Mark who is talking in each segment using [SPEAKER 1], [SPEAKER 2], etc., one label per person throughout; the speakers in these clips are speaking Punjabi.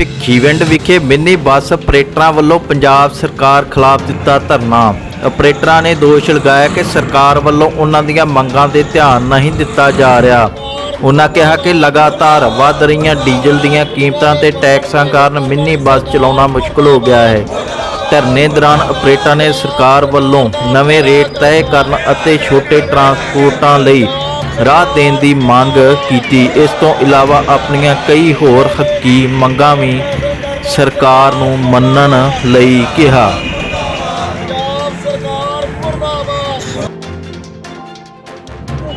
[SPEAKER 1] ਭਿੱਖੀਵਿੰਡ ਵਿਖੇ ਮਿੰਨੀ ਬੱਸ ਆਪਰੇਟਰਾਂ ਵੱਲੋਂ ਪੰਜਾਬ ਸਰਕਾਰ ਖਿਲਾਫ ਦਿੱਤਾ ਧਰਨਾ। ਆਪਰੇਟਰਾਂ ਨੇ ਦੋਸ਼ ਲਗਾਇਆ ਕਿ ਸਰਕਾਰ ਵੱਲੋਂ ਉਹਨਾਂ ਦੀਆਂ ਮੰਗਾਂ ਤੇ ਧਿਆਨ ਨਹੀਂ ਦਿੱਤਾ ਜਾ ਰਿਹਾ। ਉਹਨਾਂ ਕਿਹਾ ਕਿ ਲਗਾਤਾਰ ਵੱਧ ਰਹੀਆਂ ਡੀਜ਼ਲ ਦੀਆਂ ਕੀਮਤਾਂ ਤੇ ਟੈਕਸਾਂ ਕਾਰਨ ਮਿੰਨੀ ਬੱਸ ਚਲਾਉਣਾ ਮੁਸ਼ਕਲ ਹੋ ਗਿਆ ਹੈ। ਧਰਨੇ ਦੌਰਾਨ ਆਪਰੇਟਰਾਂ ਨੇ ਸਰਕਾਰ ਵੱਲੋਂ ਨਵੇਂ ਰੇਟ ਤੈਅ ਕਰਨ ਅਤੇ ਛੋਟੇ ਟਰਾਂਸਪੋਰਟਾਂ ਲਈ ਰਾਹ ਦੇਣ ਦੀ ਮੰਗ ਕੀਤੀ। ਇਸ ਤੋਂ ਇਲਾਵਾ ਆਪਣੀਆਂ ਕਈ ਹੋਰ ਹੱਕੀ ਮੰਗਾਂ ਵੀ ਸਰਕਾਰ ਨੂੰ ਮੰਨਣ ਲਈ ਕਿਹਾ।
[SPEAKER 2] ਪੰਜਾਬ ਸਰਕਾਰ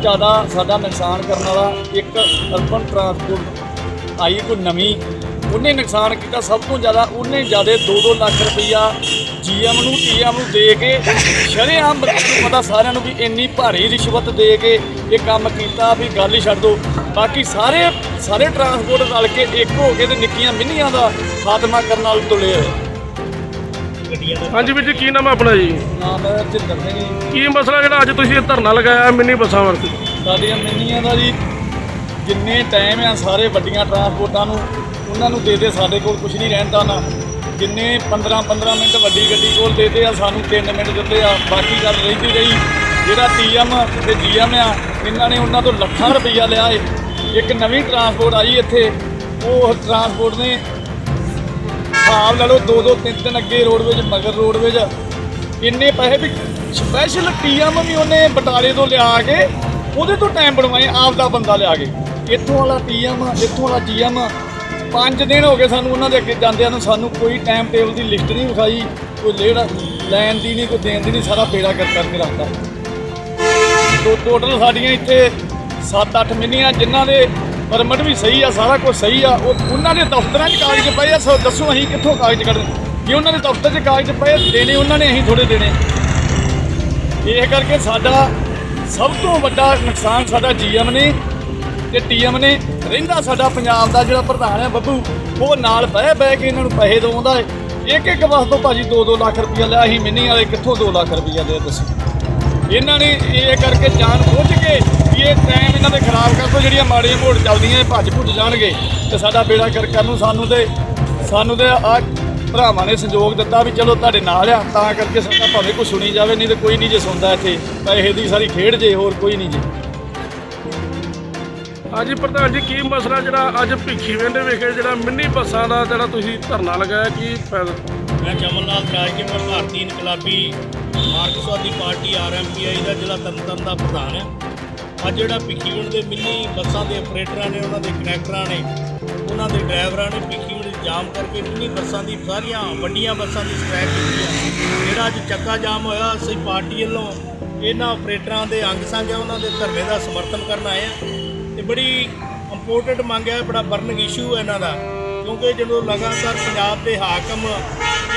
[SPEAKER 2] ਜ਼ਿਆਦਾ ਸਾਡਾ ਨੁਕਸਾਨ ਕਰਨ ਵਾਲਾ ਇੱਕ ਅਰਬਨ ਟਰਾਂਸਪੋਰਟ ਆਈ ਕੋਈ ਨਵੀਂ। ਉਹਨੇ ਨੁਕਸਾਨ ਕੀਤਾ ਸਭ ਤੋਂ ਜ਼ਿਆਦਾ, ਉਹਨੇ ਜ਼ਿਆਦਾ 2-2 ਲੱਖ ਰੁਪਈਆ ਜੀਐਮ ਨੂੰ ਟੀਐਮ ਨੂੰ ਦੇ ਕੇ ਸ਼ਰੇਆਮ ਨੂੰ ਪਤਾ ਸਾਰਿਆਂ ਨੂੰ ਵੀ ਇੰਨੀ ਭਾਰੀ ਰਿਸ਼ਵਤ ਦੇ ਕੇ ਇਹ ਕੰਮ ਕੀਤਾ ਵੀ ਗੱਲ ਹੀ ਛੱਡ ਦੋ। ਬਾਕੀ ਸਾਰੇ ਸਾਰੇ ਟਰਾਂਸਪੋਰਟ ਰਲ ਕੇ ਇੱਕ ਹੋ ਕੇ ਤੇ ਨਿੱਕੀਆਂ ਮਿੰਨੀਆਂ ਦਾ ਖਾਤਮਾ ਕਰਨ ਨਾਲ ਤੁਲੇ ਹੋਏ।
[SPEAKER 3] ਹਾਂਜੀ ਵੀਰ ਜੀ ਕੀ ਨਾਮ ਹੈ ਆਪਣਾ ਜੀ?
[SPEAKER 2] ਨਾਮ ਹੈ ਜਿੰਦਰ ਸਿੰਘ ਜੀ।
[SPEAKER 3] ਕੀ ਮਸਲਾ ਜਿਹੜਾ ਅੱਜ ਤੁਸੀਂ ਇਹ ਧਰਨਾ ਲਗਾਇਆ ਮਿੰਨੀ ਬੱਸਾਂ ਵਰਤ
[SPEAKER 2] ਸਾਡੀਆਂ ਮਿੰਨੀਆਂ ਦਾ ਜੀ ਜਿੰਨੇ ਟਾਈਮ ਆ ਸਾਰੇ ਵੱਡੀਆਂ ਟਰਾਂਸਪੋਰਟਾਂ ਨੂੰ ਉਹਨਾਂ ਨੂੰ ਦੇ ਦੇ ਸਾਡੇ ਕੋਲ ਕੁਝ ਨਹੀਂ ਰਹਿੰਦਾ ਨਾ। ਜਿੰਨੇ 15 15 ਮਿੰਟ ਵੱਡੀ ਗੱਡੀ ਕੋਲ ਦੇਦੇ ਆ, ਸਾਨੂੰ 3 ਮਿੰਟ ਦਿੰਦੇ ਆ, ਬਾਕੀ ਗੱਲ ਰਹਿੰਦੀ ਰਹੀ। ਜਿਹੜਾ ਟੀਐਮ ਤੇ ਜੀਐਮ ਆ, ਇਹਨਾਂ ਨੇ ਉਹਨਾਂ ਤੋਂ ਲੱਖਾਂ ਰੁਪਈਆ ਲਿਆ ਏ। ਇੱਕ ਨਵੀਂ ਟਰਾਂਸਪੋਰਟ ਆਈ ਇੱਥੇ, ਉਹ ਟਰਾਂਸਪੋਰਟ ਨੇ ਹਿਸਾਬ ਲਾ ਲਓ ਦੋ ਦੋ ਤਿੰਨ ਤਿੰਨ ਅੱਗੇ ਰੋਡਵੇਜ ਮਗਰ ਰੋਡਵੇਜ ਇੰਨੇ ਪੈਸੇ ਵੀ ਸਪੈਸ਼ਲ ਟੀਐਮ ਵੀ ਉਹਨੇ ਬਟਾਲੇ ਤੋਂ ਲਿਆ ਕੇ ਉਹਦੇ ਤੋਂ ਟਾਈਮ ਬਣਵਾਏ, ਆਪ ਦਾ ਬੰਦਾ ਲਿਆ ਕੇ। ਇੱਥੋਂ ਵਾਲਾ ਟੀਐਮ ਇੱਥੋਂ ਵਾਲਾ ਜੀਐਮ ਪੰਜ ਦਿਨ ਹੋ ਗਏ ਸਾਨੂੰ ਉਹਨਾਂ ਦੇ ਅੱਗੇ ਜਾਂਦਿਆਂ ਨੂੰ, ਸਾਨੂੰ ਕੋਈ ਟਾਈਮ ਟੇਬਲ ਦੀ ਲਿਸਟ ਨਹੀਂ ਵਿਖਾਈ, ਕੋਈ ਲੇੜ ਲੈਣ ਦੀ ਨਹੀਂ, ਕੋਈ ਦੇਣ ਦੀ ਨਹੀਂ, ਸਾਰਾ ਬੇੜਾ ਕਰ ਕਰਕੇ ਰੱਖਤਾ। ਟੋ ਟੋਟਲ ਸਾਡੀਆਂ ਇੱਥੇ 7-8 ਮਿੰਨੀਆਂ, ਜਿਨ੍ਹਾਂ ਦੇ ਪਰਮਿਟ ਵੀ ਸਹੀ ਆ, ਸਾਰਾ ਕੁਝ ਸਹੀ ਆ, ਉਹ ਉਹਨਾਂ ਦੇ ਦਫ਼ਤਰਾਂ 'ਚ ਕਾਗਜ਼ ਪਏ ਆ ਸੋ ਦੱਸੋ ਅਸੀਂ ਕਿੱਥੋਂ ਕਾਗਜ਼ ਕੱਢਦੇ ਜੇ ਉਹਨਾਂ ਦੇ ਦਫ਼ਤਰ 'ਚ ਕਾਗਜ਼ ਪਏ ਦੇਣੇ ਉਹਨਾਂ ਨੇ, ਅਸੀਂ ਥੋੜੇ ਦੇਣੇ। ਇਹ ਕਰਕੇ ਸਾਡਾ ਸਭ ਤੋਂ ਵੱਡਾ ਨੁਕਸਾਨ ਸਾਡਾ ਜੀਐਮ ਨੇ ਤੇ ਟੀਐਮ ਨੇ। ਰਹਿੰਦਾ ਸਾਡਾ ਪੰਜਾਬ ਦਾ ਜਿਹੜਾ ਪ੍ਰਧਾਨ ਹੈ ਬੱਬੂ, ਉਹ ਨਾਲ ਬਹਿ ਬਹਿ ਕੇ ਇਹਨਾਂ ਨੂੰ ਪੈਸੇ ਦਵਾਉਂਦਾ ਹੈ। ਇੱਕ ਇੱਕ ਬਸ ਤੋਂ ਭਾਜੀ 2-2 ਲੱਖ ਰੁਪਈਆ ਲਿਆ ਅਸੀਂ ਮਿੰਨੀ ਵਾਲੇ ਕਿੱਥੋਂ 2 ਲੱਖ ਰੁਪਈਆ ਦੇ ਤੁਸੀਂ ਇਹਨਾਂ ਨੇ ਇਹ ਕਰਕੇ ਜਾਣ ਬੁੱਝ ਕੇ ਵੀ ਇਹ ਟਾਈਮ ਇਹਨਾਂ ਦੇ ਖਰਾਬ ਕਰ ਤੋਂ ਜਿਹੜੀਆਂ ਮਾੜੀਆਂ ਮੋੜ ਚੱਲਦੀਆਂ ਇਹ ਭੱਜ ਭੁੱਜ ਜਾਣਗੇ। ਤੇ ਸਾਡਾ ਬੇੜਾ ਕਰ ਕਰਨ ਨੂੰ ਸਾਨੂੰ ਤੇ ਸਾਨੂੰ ਤੇ ਆ ਭਰਾਵਾਂ ਨੇ ਸੰਯੋਗ ਦਿੱਤਾ ਵੀ ਚਲੋ ਤੁਹਾਡੇ ਨਾਲ ਆ, ਤਾਂ ਕਰਕੇ ਸਾਡਾ ਭਾਵੇਂ ਕੋਈ ਸੁਣੀ ਜਾਵੇ, ਨਹੀਂ ਤੇ ਕੋਈ ਨਹੀਂ ਜੇ ਸੁਣਦਾ ਇੱਥੇ। ਪੈਸੇ ਦੀ ਸਾਰੀ ਖੇਡ ਜੇ, ਹੋਰ ਕੋਈ ਨਹੀਂ ਜੇ।
[SPEAKER 3] ਅੱਜ ਪ੍ਰਧਾਨ ਜੀ, ਕੀ ਮਸਲਾ ਜਿਹੜਾ ਅੱਜ ਭਿੱਖੀ ਭਿੱਖੀਵਿੰਡ ਵਿਖੇ ਜਿਹੜਾ ਮਿੰਨੀ ਬੱਸਾਂ ਦਾ ਜਿਹੜਾ ਤੁਸੀਂ ਧਰਨਾ ਲਗਾਇਆ, ਕੀ ਫਾਇਦਾ?
[SPEAKER 4] ਮੈਂ ਚਮਨ ਲਾਲ ਰਾਜਕੁਮਾਰ ਭਾਰਤੀ ਇਨਕਲਾਬੀ ਮਾਰਕਸਵਾਦੀ ਪਾਰਟੀ ਆਰਐਮਪੀਆਈ ਦਾ ਜ਼ਿਲ੍ਹਾ ਤਰਨਤਾਰਨ ਦਾ ਪ੍ਰਧਾਨ ਹੈ। ਅੱਜ ਜਿਹੜਾ ਭਿੱਖੀਵਿੰਡ ਦੇ ਮਿੰਨੀ ਬੱਸਾਂ ਦੇ ਆਪਰੇਟਰਾਂ ਨੇ, ਉਹਨਾਂ ਦੇ ਕਨੈਕਟਰਾਂ ਨੇ, ਉਹਨਾਂ ਦੇ ਡਰਾਈਵਰਾਂ ਨੇ ਭਿੱਖੀਵਿੰਡ ਜਾਮ ਕਰਕੇ ਮਿੰਨੀ ਬੱਸਾਂ ਦੀ ਸਾਰੀਆਂ ਵੱਡੀਆਂ ਬੱਸਾਂ ਦੀ ਸਟ੍ਰੈਕ ਕੀਤੀ ਹੈ ਜਿਹੜਾ ਅੱਜ ਚੱਕਾ ਜਾਮ ਹੋਇਆ, ਅਸੀਂ ਪਾਰਟੀ ਵੱਲੋਂ ਇਹਨਾਂ ਆਪਰੇਟਰਾਂ ਦੇ ਅੰਗ ਸੰਗ ਹੈ ਉਹਨਾਂ ਦੇ ਧਰਨੇ ਦਾ ਸਮਰਥਨ ਕਰਨ ਆਏ ਆ ਬੜੀ ਇੰਪੋਰਟੈਂਟ ਮੰਗ ਹੈ, ਬੜਾ ਬਰਨਿੰਗ ਇਸ਼ੂ ਹੈ ਇਹਨਾਂ ਦਾ। ਕਿਉਂਕਿ ਜਦੋਂ ਲਗਾਤਾਰ ਪੰਜਾਬ ਦੇ ਹਾਕਮ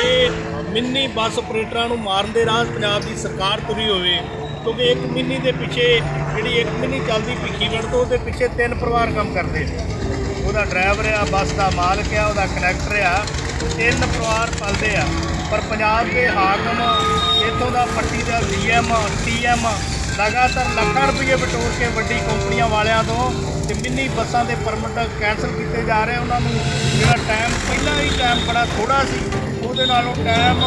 [SPEAKER 4] ਇਹ ਮਿੰਨੀ ਬੱਸ ਆਪਰੇਟਰਾਂ ਨੂੰ ਮਾਰਨ ਦੇ ਰਾਹ ਪੰਜਾਬ ਦੀ ਸਰਕਾਰ ਤੁਰੀ ਹੋਵੇ, ਕਿਉਂਕਿ ਇੱਕ ਮਿੰਨੀ ਦੇ ਪਿੱਛੇ ਜਿਹੜੀ ਇੱਕ ਮਿੰਨੀ ਚੱਲਦੀ ਭਿੱਖੀਵਿੰਡ ਤੋਂ, ਉਹਦੇ ਪਿੱਛੇ ਤਿੰਨ ਪਰਿਵਾਰ ਕੰਮ ਕਰਦੇ ਨੇ। ਉਹਦਾ ਡਰਾਈਵਰ ਆ, ਬੱਸ ਦਾ ਮਾਲਕ ਆ, ਉਹਦਾ ਕੰਡਕਟਰ ਆ, ਤਿੰਨ ਪਰਿਵਾਰ ਪਲਦੇ ਆ। ਪਰ ਪੰਜਾਬ ਦੇ ਹਾਕਮ ਇੱਥੋਂ ਦਾ ਪੱਟੀ ਦਾ ਡੀਐਮ ਟੀਐਮ ਲਗਾਤਾਰ ਲੱਖਾਂ ਰੁਪਏ ਬਟੋਰ ਕੇ ਵੱਡੀ ਕੰਪਨੀਆਂ ਵਾਲਿਆਂ ਤੋਂ ਤੇ ਮਿੰਨੀ ਬੱਸਾਂ ਦੇ ਪਰਮਿਟ ਕੈਂਸਲ ਕੀਤੇ ਜਾ ਰਹੇ ਉਹਨਾਂ ਨੂੰ ਜਿਹੜਾ ਟਾਈਮ ਪਹਿਲਾਂ ਹੀ ਟਾਈਮ ਬੜਾ ਥੋੜਾ ਸੀ, ਉਹਦੇ ਨਾਲੋਂ ਟਾਈਮ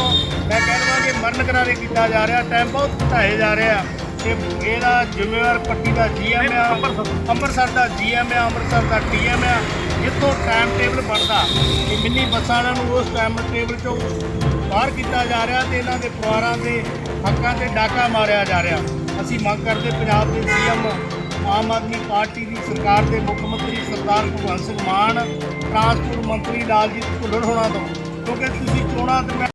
[SPEAKER 4] ਮੈਂ ਕਹਿ ਲਵਾਂ ਕਿ ਮਰਨ ਕਰਾਰੇ ਕੀਤਾ ਜਾ ਰਿਹਾ, ਟਾਈਮ ਬਹੁਤ ਘਟਾਏ ਜਾ ਰਿਹਾ ਤੇ ਇਹਦਾ ਜ਼ਿੰਮੇਵਾਰ ਪੱਟੀ ਦਾ ਜੀਐਮ ਆ, ਅੰਮ੍ਰਿਤਸਰ ਦਾ ਜੀਐਮ ਆ, ਅੰਮ੍ਰਿਤਸਰ ਦਾ ਟੀਐਮ ਆ, ਜਿੱਥੋਂ ਟਾਈਮ ਟੇਬਲ ਬਣਦਾ ਕਿ ਮਿੰਨੀ ਬੱਸਾਂ ਵਾਲਿਆਂ ਨੂੰ ਉਸ ਟਾਈਮ ਟੇਬਲ ਚੋਂ ਬਾਹਰ ਕੀਤਾ ਜਾ ਰਿਹਾ ਤੇ ਇਹਨਾਂ ਦੇ ਪਰਿਵਾਰਾਂ ਦੇ ਹੱਕਾਂ ਤੇ ਡਾਕਾ ਮਾਰਿਆ ਜਾ ਰਿਹਾ। ਅਸੀਂ ਮੰਗ ਕਰਦੇ ਪੰਜਾਬ ਦੇ ਸੀਐਮ ਆਮ ਆਦਮੀ ਪਾਰਟੀ ਦੀ ਸਰਕਾਰ ਦੇ ਮੁੱਖ ਮੰਤਰੀ ਸਰਦਾਰ ਭਗਵੰਤ ਸਿੰਘ ਮਾਨ ਟਰਾਂਸਪੋਰਟ ਮੰਤਰੀ ਲਾਲਜੀਤ ਭੁੱਲਰ ਹੋਣਾ ਤੋਂ, ਕਿਉਂਕਿ ਤੁਸੀਂ ਚੋਣਾਂ ਦਰਮਿਆਨ